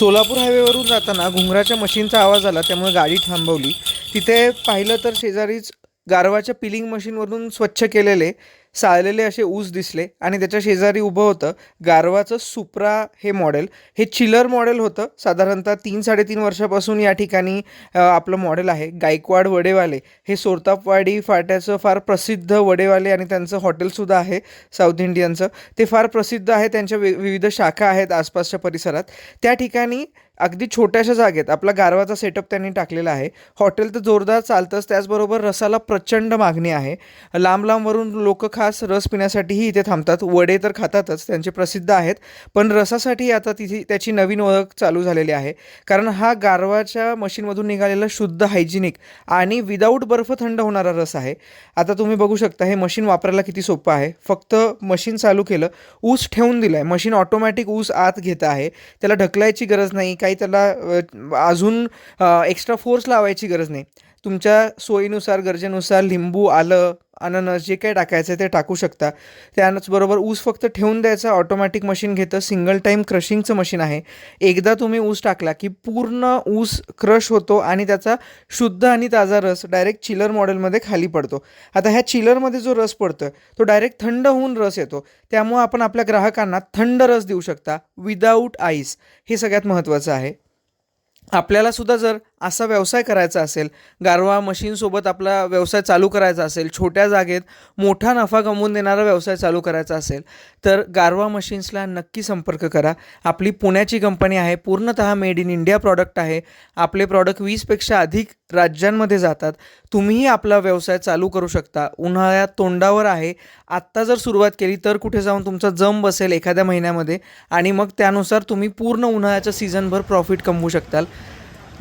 सोलापूर हायवेवरून जाताना घुंगराच्या मशीनचा आवाज आला त्यामुळे गाडी थांबवली. तिथे पाहिलं तर शेजारीच गारवाच्या पिलिंग मशीनवरून स्वच्छ केलेले साळलेले असे ऊस दिसले आणि त्याच्या शेजारी उभं होतं गारवाचं सुप्रा हे मॉडेल. हे चिलर मॉडेल होतं. साधारणतः तीन साडेतीन वर्षापासून या ठिकाणी आपलं मॉडेल आहे. गायकवाड वडेवाले. हे सोरतापवाडी फाट्याचं फार प्रसिद्ध वडेवाले आणि त्यांचं हॉटेलसुद्धा आहे साऊथ इंडियनचं. ते फार प्रसिद्ध आहे. त्यांच्या वि विविध शाखा आहेत आसपासच्या परिसरात. त्या ठिकाणी अगदी छोट्याशा जागेत. आपला गारवाचा सेटअप त्यांनी टाकलेला आहे. हॉटेल तर जोरदार चालतंच त्याचबरोबर रसाला प्रचंड मागणी आहे. लांब लांबवरून लोक खास रस पिण्यासाठीही इथे थांबतात. वडे तर खातातच त्यांचे प्रसिद्ध आहेत. पण रसासाठी आता तिथे त्याची नवीन ओळख चालू झालेली आहे. कारण हा गारवाच्या मशीनमधून निघालेला शुद्ध हायजिनिक आणि विदाऊट बर्फ थंड होणारा रस आहे. आता तुम्ही बघू शकता हे मशीन वापरायला किती सोपं आहे. फक्त मशीन चालू केलं ऊस ठेवून दिलं आहे मशीन ऑटोमॅटिक ऊस आत घेत आहे. त्याला ढकलायची गरज नाही. काही त्याला अजून एक्स्ट्रा फोर्स लावायची गरज नाही. तुमच्या सोयीनुसार गरजेनुसार लिंबू आलं अननस जे काही टाकायचं आहे ते टाकू शकता. त्याचबरोबर ऊस फक्त ठेवून द्यायचं ऑटोमॅटिक मशीन घेतं सिंगल टाईम क्रशिंगचं मशीन आहे. एकदा तुम्ही ऊस टाकला की पूर्ण ऊस क्रश होतो आणि त्याचा शुद्ध आणि ताजा रस डायरेक्ट चिलर मॉडेलमध्ये खाली पडतो. आता ह्या चिलरमध्ये जो रस पडतो तो डायरेक्ट थंड होऊन रस येतो. त्यामुळं आपण आपल्या ग्राहकांना थंड रस देऊ शकता विदाऊट आईस हे सगळ्यात महत्त्वाचं आहे. आपल्याला सुद्धा जर असा व्यवसाय करायचा असेल गारवा मशीनसोबत आपला व्यवसाय चालू करायचा असेल छोट्या जागेत मोठा नफा कमवून देणारा व्यवसाय चालू करायचा असेल तर गारवा मशीन्सला नक्की संपर्क करा. आपली पुण्याची कंपनी आहे पूर्णतः मेड इन इंडिया प्रॉडक्ट आहे. आपले प्रॉडक्ट वीसपेक्षा अधिक राज्यांमध्ये जातात. तुम्हीही आपला व्यवसाय चालू करू शकता. उन्हाळ्यात तोंडावर आहे. आत्ता जर सुरुवात केली तर कुठे जाऊन तुमचा जम बसेल एखाद्या महिन्यामध्ये आणि मग त्यानुसार तुम्ही पूर्ण उन्हाळ्याचं सीझनभर प्रॉफिट कमवू शकताल.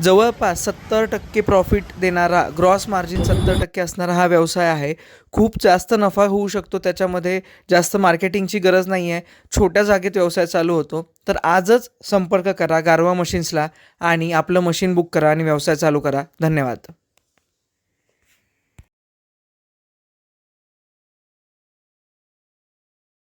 जवळपास सत्तर टक्के प्रॉफिट देणारा ग्रॉस मार्जिन सत्तर टक्के असणारा हा व्यवसाय आहे. खूप जास्त नफा होऊ शकतो त्याच्यामध्ये जास्त मार्केटिंगची गरज नाही आहे छोट्या जागेत व्यवसाय चालू होतो तर आजच संपर्क करा गारवा मशीन्सला आणि आपलं मशीन बुक करा आणि व्यवसाय चालू करा. धन्यवाद.